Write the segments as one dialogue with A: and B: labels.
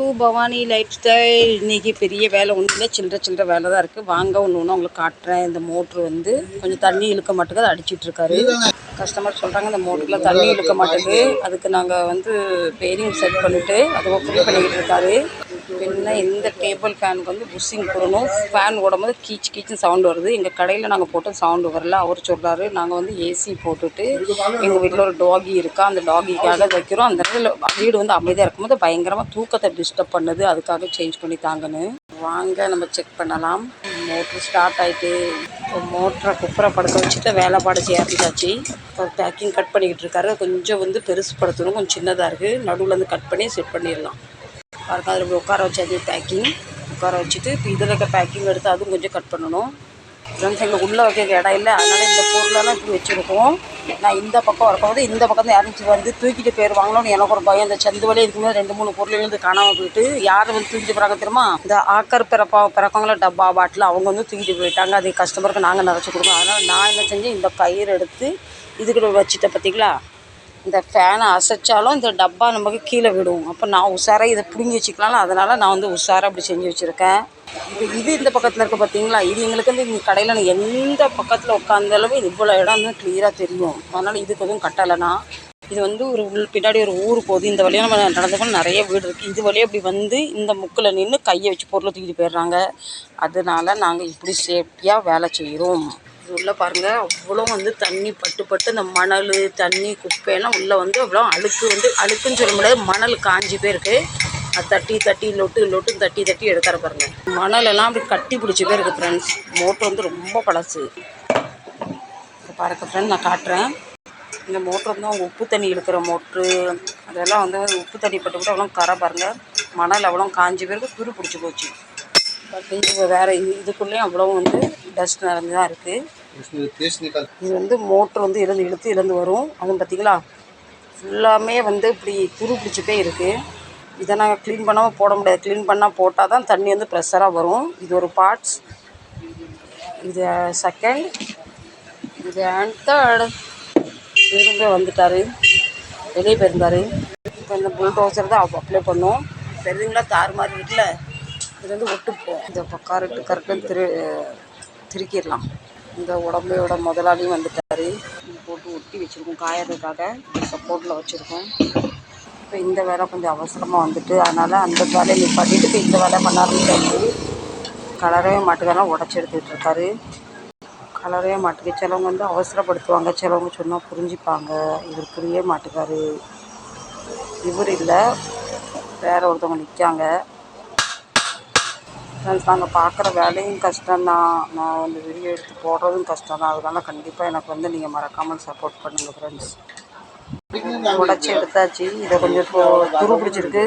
A: To Bhavani life style இன்றைக்கி பெரிய வேலை ஒன்றும் இல்லை. சில்லற சில்லற வேலை தான் இருக்குது வாங்க ஒன்று ஒன்று உங்களுக்கு காட்டுறேன். இந்த மோட்ரு வந்து கொஞ்சம் தண்ணி இழுக்க மாட்டேங்குது. அதை அடிச்சிட்டு இருக்காரு. கஸ்டமர் சொல்கிறாங்க இந்த மோட்டரில் தண்ணி இழுக்க மாட்டேங்குது. அதுக்கு நாங்கள் வந்து பேரிங் செட் பண்ணிவிட்டு அதை ஃபில் பண்ணிக்கிட்டு இருக்காரு. பின்ன இந்த டேபிள் ஃபேனுக்கு வந்து புஷ்ஷிங் போடணும். ஃபேன் ஓடும்போது கீச் கீச்சுன்னு சவுண்ட் வருது. எங்கள் கடையில் நாங்கள் போட்டு சவுண்டு வரல. அவர் சொல்கிறாரு நாங்கள் வந்து ஏசி போட்டுட்டு எங்கள் வீட்டில் ஒரு டாகி இருக்கா? அந்த டாகிக்காக வைக்கிறோம். அந்த இடத்துல வீடு வந்து அமைதியாக இருக்கும்போது பயங்கரமாக தூக்கத்தை டிஸ்டர்ப் பண்ணுது. அதுக்காக சேஞ்ச் பண்ணி தாங்கன்னு. வாங்க நம்ம செக் பண்ணலாம். மோட்ரு ஸ்டார்ட் ஆகிட்டு இப்போ மோட்டரை குப்பரை படுக்க வச்சுட்டு வேலைப்பாடு செய்ய ஆரம்பிச்சாச்சு இப்போ பேக்கிங் கட் பண்ணிக்கிட்டு இருக்காரு. கொஞ்சம் வந்து பெருசுப்படுத்தணும். கொஞ்சம் சின்னதாக இருக்குது நடுவில் வந்து கட் பண்ணி செட் பண்ணிடலாம். பாருங்க அதில் இப்படி உட்கார அது பேக்கிங் உட்கார வச்சுட்டு இப்போ இதில் இருக்க பேக்கிங் எடுத்து அதுவும் கொஞ்சம் கட் பண்ணணும். ஃப்ரெண்ட்ஸ் எங்களுக்கு உள்ளே வைக்க இடம் இல்லை. அதனால் இந்த பொருளெல்லாம் இப்படி வச்சுருக்கோம். நான் இந்த பக்கம் இருக்கும்போது இந்த பக்கம் யாரும் வந்து தூக்கிட்டு போயிடுவாங்களோன்னு எனக்கு ஒரு பயம். இந்த சந்து வழியே இருக்கும்போது ரெண்டு மூணு பொருள் இருந்து காணாமல் போயிட்டு யார் வந்து தூக்கிட்டு போகிறாங்க தெரியுமா? இந்த ஆக்கர் பிறப்பா பிறக்கவங்கள டப்பா பாட்டில் அவங்க வந்து தூக்கிட்டு போயிட்டாங்க. அது கஸ்டமருக்கு நாங்கள் நிறச்சி கொடுக்கோம் அதனால் நான் என்ன செஞ்சேன் இந்த கயிறு எடுத்து இதுக்கிட்ட வச்சுட்டேன் பார்த்தீங்களா இந்த ஃபேனை அசைச்சாலும் இந்த டப்பா நமக்கு கீழே விடும். அப்போ நான் உஷாராக இதை பிடுங்கி வச்சுக்கலாம்ல அதனால் நான் வந்து உஷாராக அப்படி செஞ்சு வச்சுருக்கேன். இது இது இந்த பக்கத்தில் இருக்க பார்த்தீங்களா இது எங்களுக்கு வந்து இந்த கடையில் நான் எந்த பக்கத்தில் உட்காந்த அளவு இது இவ்வளோ இடம் வந்து கிளியராக தெரியும். அதனால் இதுக்கு எதுவும் கட்டலைனா இது வந்து ஒரு உள் பின்னாடி ஒரு ஊர் போகுது. இந்த வழியாக நம்ம நடந்து போனால் நிறைய வீடு இருக்குது இது வழியாக இப்படி வந்து இந்த முக்கில் நின்று கையை வச்சு பொருளை தூக்கிட்டு போயிடுறாங்க. அதனால நாங்கள் இப்படி சேஃப்டியாக வேலை செய்கிறோம் உள்ளே பாருங்கள் அவ்வளோ வந்து தண்ணி பட்டு பட்டு இந்த மணல் தண்ணி குப்பையெல்லாம் உள்ளே வந்து அவ்வளோ அழுக்கு வந்து அழுக்குன்னு சொல்ல முடியாது மணல் காஞ்சி போயிருக்கு. அது தட்டி தட்டி லொட்டு லொட்டு தட்டி தட்டி எடுக்கிற பாருங்கள் மணலெல்லாம் அப்படி கட்டி பிடிச்சி போயிருக்கு ஃப்ரெண்ட்ஸ் மோட்ரு வந்து ரொம்ப பழசு. இப்போ பாருங்க ஃப்ரெண்ட் நான் காட்டுறேன். இந்த மோட்ரு வந்து அவங்க உப்பு தண்ணி இழுக்கிற மோட்ரு அதெல்லாம் வந்து உப்பு தண்ணி பட்டு கூட அவ்வளோ கரை பாருங்கள் மணல் அவ்வளோ காஞ்சி போயிருக்கு துரு பிடிச்சி போச்சு. பட் இது வேறு இதுக்குள்ளேயும் அவ்வளோ வந்து டஸ்ட் நிறைஞ்சு தான் இருக்குது இது வந்து மோட்ரு வந்து இழந்து இழுத்து இழந்து வரும். அதுவும் பார்த்தீங்களா ஃபுல்லாமே வந்து இப்படி துரு பிடிச்சி போய் இருக்குது இதை நாங்கள் க்ளீன் பண்ணாமல் போட முடியாது. க்ளீன் பண்ணால் போட்டால் தான் தண்ணி வந்து ப்ரெஷராக வரும். இது ஒரு பார்ட்ஸ் இது செகண்ட் இது அண்ட் தேர்டு திரும்ப வந்துட்டார். வெளியே போயிருந்தார். இப்போ இந்த புல்டோசர் தான் அப்ளை பண்ணோம். தெரியுங்களா? தார் மாதிரி இருக்குல்ல? இது வந்து ஒட்டுப்போம். இந்த கரெக்டு கரெக்டுன்னு திரு திருக்கிடலாம். இந்த உடம்பையோட முதலாளியும் வந்துட்டார். போட்டு ஒட்டி வச்சுருக்கோம் காயறதுக்காக. சப்போர்ட்டில் வச்சுருக்கோம். இப்போ இந்த வேலை கொஞ்சம் அவசரமாக வந்துட்டு அதனால் அந்த வேலையை நீ பண்ணிட்டு இப்போ இந்த வேலை பண்ண ஆரம்பிச்சாச்சு கலரவே மாட்டுக்காரலாம் உடச்சி எடுத்துக்கிட்டு இருக்காரு. கலரவே மாட்டுக்கு சிலவங்க வந்து அவசரப்படுத்துவாங்க சிலவங்க சொன்னால் புரிஞ்சுப்பாங்க. இவர் புரியவே மாட்டுக்காரு. இவர் இல்லை வேற ஒருத்தவங்க நிற்காங்க நாங்கள் பார்க்குற வேலையும் கஷ்டம்தான். நான் வந்து வீடியோ எடுத்து போடுறதும் கஷ்டம் தான் அதனால கண்டிப்பாக எனக்கு வந்து நீங்கள் மறக்காமல் சப்போர்ட் பண்ணுங்கள் ஃப்ரெண்ட்ஸ் உடச்சி எடுத்தாச்சு. இதை கொஞ்சம் இப்போ துரு பிடிச்சிருக்கு.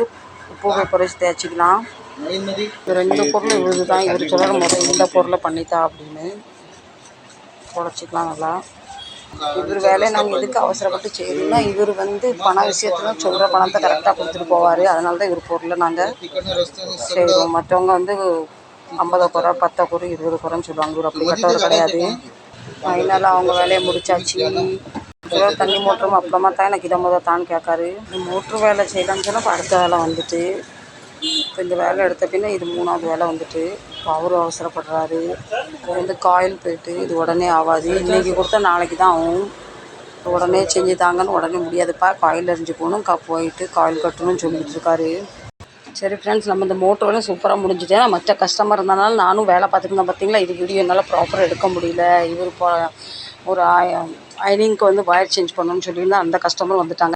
A: உப்பு குறைச்சி தேய்ச்சிக்கலாம். ரெண்டு பொருள் இவ்வளவு தான் இவர் சொல்கிற முதல் இந்த பொருளை பண்ணித்தா அப்படின்னு. உடச்சிக்கலாம் நல்லா. இவர் வேலையை நாங்கள் எதுக்கு அவசரப்பட்டு செய்யணும்னா இவர் வந்து பண விஷயத்துல சொல்கிற பணத்தை கரெக்டாக கொடுத்துட்டு போவார். அதனால தான் இவர் பொருளை நாங்கள் செய்வோம் மற்றவங்க வந்து ஐம்பது குறை பத்து குறை இருபது குறைன்னு சொல்லுவாங்க. இவர் அப்படிப்பட்டவர் கிடையாது. அதனால அவங்க வேலையை முடிச்சாச்சு. ஏதோ தண்ணி மோட்டரும் அப்புறமா தான் எனக்கு இதை முதல் தான் கேட்காரு. மோட்ரு வேலை செய்யலாம்னு சொன்னால் அடுத்த வேலை வந்துட்டு இப்போ இந்த வேலை எடுத்த பின்னே இது மூணாவது வேலை வந்துட்டு அவரும் அவசரப்படுறாரு. இப்போ வந்து காயில் போயிட்டு இது உடனே ஆகாது இன்றைக்கி கொடுத்தா நாளைக்கு தான் ஆகும். உடனே செஞ்சு தாங்கன்னு உடனே முடியாதுப்பா. காயில் எரிஞ்சு போகணும். கா போயிட்டு காயில் கட்டணும்னு சொல்லிக்கிட்டு இருக்காரு. சரி ஃப்ரெண்ட்ஸ் நம்ம இந்த மோட்டர் சூப்பராக முடிஞ்சுட்டேன் மற்ற கஸ்டமர் இருந்தனால நானும் வேலை பார்த்துருந்தேன் பார்த்தீங்களா? இது வீடியோ என்னால் ப்ராப்பராக எடுக்க முடியல. இவர் இப்போ ஒரு அயனிங்க்கு வந்து வயர் சேஞ்ச் பண்ணணும்னு சொல்லியிருந்தால் அந்த கஸ்டமர் வந்துட்டாங்க.